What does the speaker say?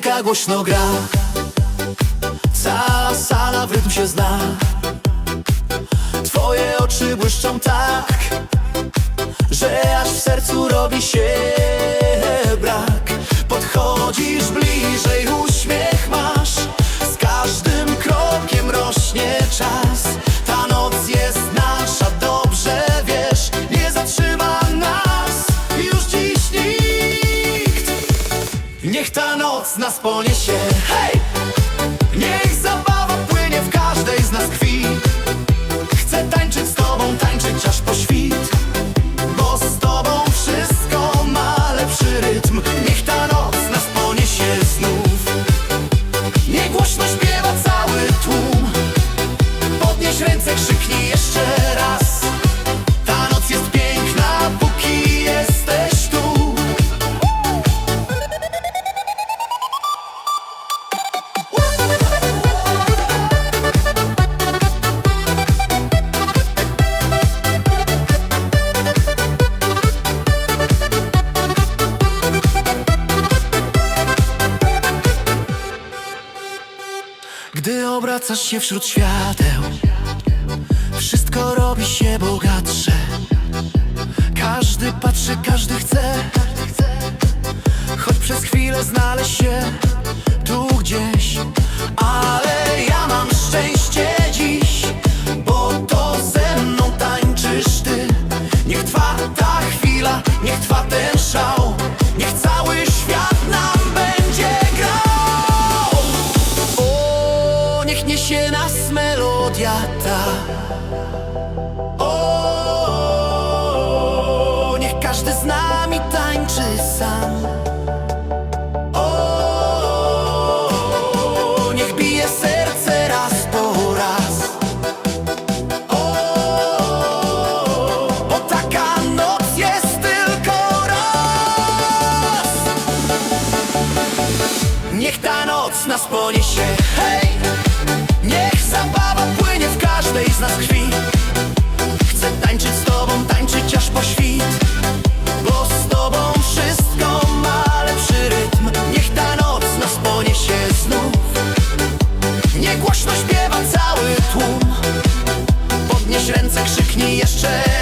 Muzyka głośno gra. Cała sala w rytm się zna. Twoje oczy błyszczą tak Że aż w sercu robi się brak. Podchodzisz bliżej, Niech ta noc nas poniesie Hej! Gdy obracasz się wśród świateł Wszystko robi się bogatsze. Każdy patrzy, każdy chce. Choć przez chwilę znaleźć się tu gdzieś Ale niech niesie nas melodia ta. O, niech każdy z nami tańczy sam. O, niech bije serce raz po raz. O, bo taka noc jest tylko raz. Niech ta noc nas poniesie, krzyknij jeszcze.